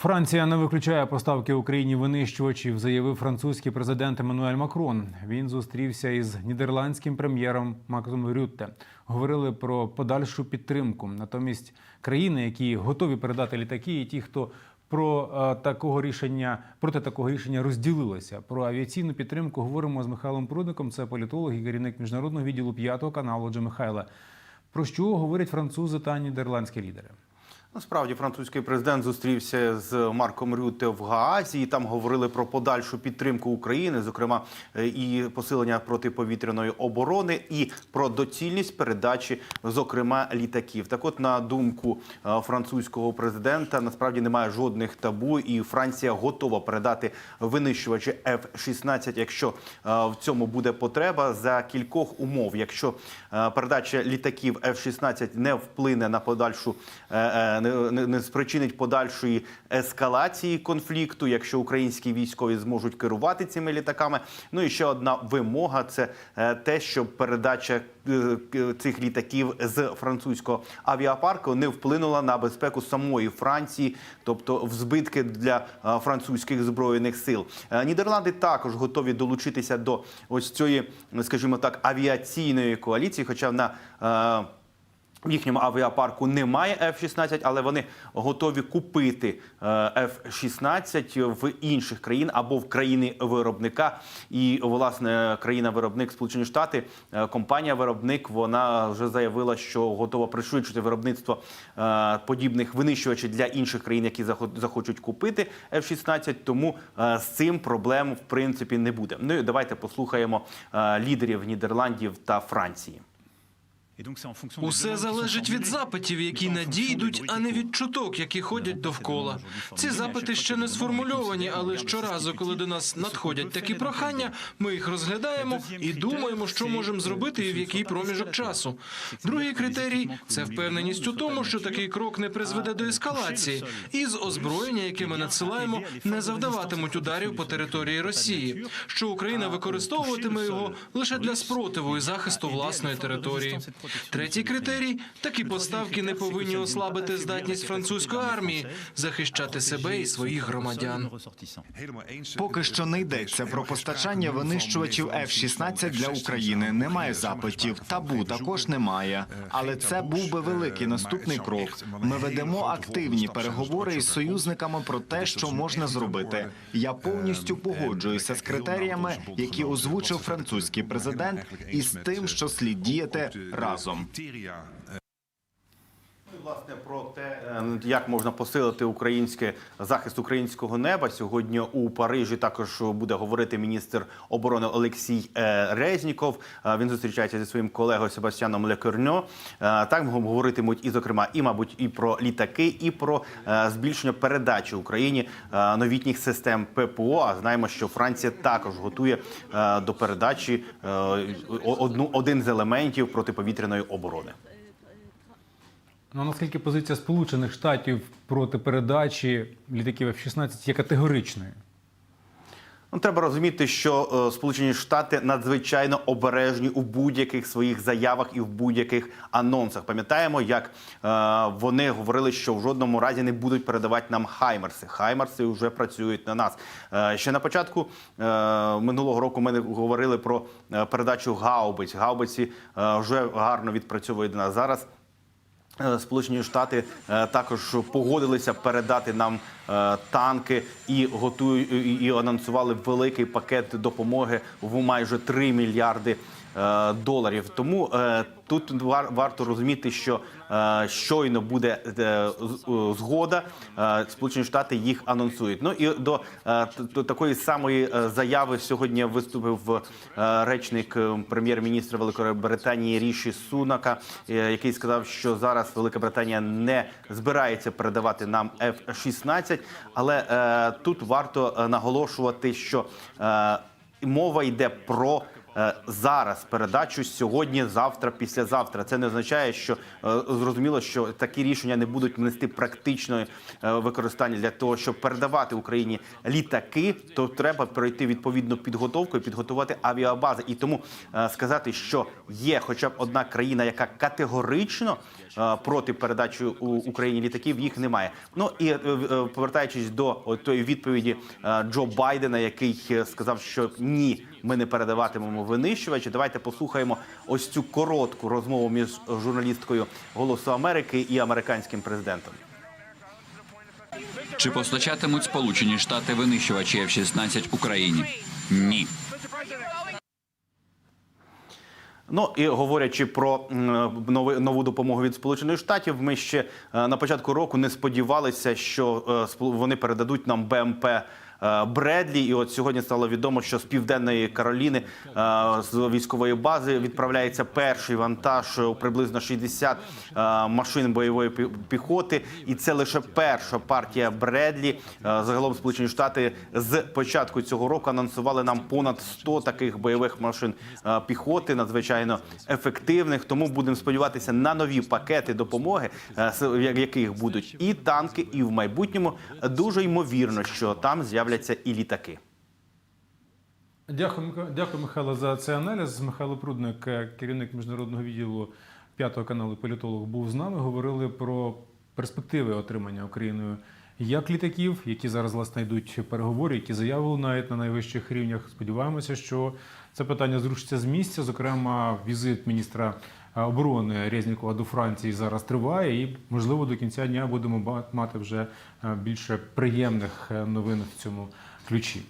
Франція не виключає поставки Україні винищувачів, заявив французький президент Еммануель Макрон. Він зустрівся із нідерландським прем'єром Максом Рютте. Говорили про подальшу підтримку. Натомість країни, які готові передати літаки, і ті, хто про е, такого рішення проти такого рішення розділилися. Про авіаційну підтримку говоримо з Михайлом Прудником. Це політолог і керівник міжнародного відділу п'ятого каналу. Отже, Михайле, про що говорять французи та нідерландські лідери? Насправді французький президент зустрівся з Марком Рюте в Гаазі. і Там говорили про подальшу підтримку України, зокрема е, і посилення протиповітряної оборони, і про доцільність передачі, зокрема, літаків. Так, от на думку е, французького президента, насправді немає жодних табу, і Франція готова передати винищувачі F-16, якщо е, в цьому буде потреба за кількох умов. Якщо передача літаків F-16 не вплине на подальшу не, не, не спричинить подальшої ескалації конфлікту, якщо українські військові зможуть керувати цими літаками. Ну і ще одна вимога це е, те, щоб передача е, цих літаків з французького авіапарку не вплинула на безпеку самої Франції, тобто в збитки для е, французьких збройних сил. Нідерланди також готові долучитися до ось цієї, скажімо так, авіаційної коаліції, хоча на в їхньому авіапарку немає F-16, але вони готові купити е, F-16 в інших країн або в країни виробника. І власне країна-виробник Сполучені Штати, е, компанія-виробник, вона вже заявила, що готова пришвидшити виробництво е, подібних винищувачів для інших країн, які захо- захочуть купити F-16. Тому з цим проблем в принципі не буде. Ну і давайте послухаємо лідерів Нідерландів та Франції. Усе залежить від запитів, які надійдуть, а не від чуток, які ходять довкола. Ці запити ще не сформульовані, але щоразу, коли до нас надходять такі прохання, ми їх розглядаємо і думаємо, що можемо зробити і в який проміжок часу. Другий критерій це впевненість у тому, що такий крок не призведе до ескалації, і з озброєння, яке ми надсилаємо, не завдаватимуть ударів по території Росії, що Україна використовуватиме його лише для спротиву і захисту власної території. Третій критерій такі поставки не повинні ослабити здатність французької армії захищати себе і своїх громадян. Поки що не йдеться про постачання винищувачів F-16 для України. Немає запитів. Табу також немає. Але це був би великий наступний крок. Ми ведемо активні переговори із союзниками про те, що можна зробити. Я повністю погоджуюся з критеріями, які озвучив французький президент, і з тим, що слід діяти разом. Ну, і, Власне, про те, е, як можна посилити українське захист українського неба сьогодні у Парижі. Також буде говорити міністр оборони Олексій е, Резніков. Е, Він зустрічається зі своїм колегою Себастьяном Лекерньо. Е, Так говоритимуть і, зокрема, і мабуть, і про літаки, і про е, збільшення передачі Україні е, новітніх систем ППО. А знаємо, що Франція також готує е, до передачі е, одну один з елементів протиповітряної оборони. Ну, наскільки позиція Сполучених Штатів проти передачі літаків F-16 є категоричною? Ну, треба розуміти, що е, Сполучені Штати надзвичайно обережні у будь-яких своїх заявах і в будь-яких анонсах. Пам'ятаємо, як е, вони говорили, що в жодному разі не будуть передавати нам хаймерси. Хаймерси вже працюють на нас. Е, ще на початку е, минулого року ми говорили про е, передачу гаубиць. Гаубиці е, вже гарно відпрацьовують до нас зараз. Е, Сполучені Штати е, також погодилися передати нам е, танки і готують і анонсували великий пакет допомоги в майже 3 мільярди доларів. Тому тут вар- варто розуміти, що е, щойно буде е, е, згода, е, Сполучені Штати їх анонсують. Ну і до, е, до такої самої е, заяви сьогодні виступив е, речник е, прем'єр-міністра Великої Британії Ріші Сунака, е, який сказав, що зараз Велика Британія не збирається передавати нам F-16, але е, тут варто наголошувати, що е, мова йде про. Е, зараз передачу сьогодні, завтра, післязавтра. Це не означає, що е, зрозуміло, що такі рішення не будуть нести практичної е, використання для того, щоб передавати Україні літаки, то треба пройти відповідну підготовку і підготувати авіабази. І тому сказати, що є хоча б одна країна, яка категорично проти передачі Україні літаків, їх немає. Ну і повертаючись до тої відповіді Джо Байдена, який сказав, що ні, ми не передаватимемо винищувачі. Давайте послухаємо ось цю коротку розмову між журналісткою Голосу Америки і американським президентом. Чи постачатимуть Сполучені Штати винищувачі F-16 Україні? Ні. Ну і говорячи про нову допомогу від Сполучених Штатів, ми ще е, на початку року не сподівалися, що е, вони передадуть нам БМП. Е, Бредлі, і от сьогодні стало відомо, що з південної Кароліни е, з військової бази відправляється перший вантаж приблизно 60 е, машин бойової піхоти, і це лише перша партія Бредлі. Загалом Сполучені Штати з початку цього року анонсували нам понад 100 таких бойових машин піхоти, надзвичайно ефективних. Тому будемо сподіватися на нові пакети допомоги, з яких будуть і танки, і в майбутньому дуже ймовірно, що там з'являться і літаки. Дякую, дякую, Михайло, за цей аналіз. Михайло Прудник, е, керівник міжнародного відділу п'ятого каналу політолог, був з нами. Говорили про перспективи отримання Україною як літаків, які зараз власне йдуть переговори, які заяви лунають на найвищих рівнях. Сподіваємося, що це питання зрушиться з місця. Зокрема, візит міністра оборони Резнікова до Франції зараз триває, і можливо до кінця дня будемо мати вже е, більше приємних е, новин в цьому ключі.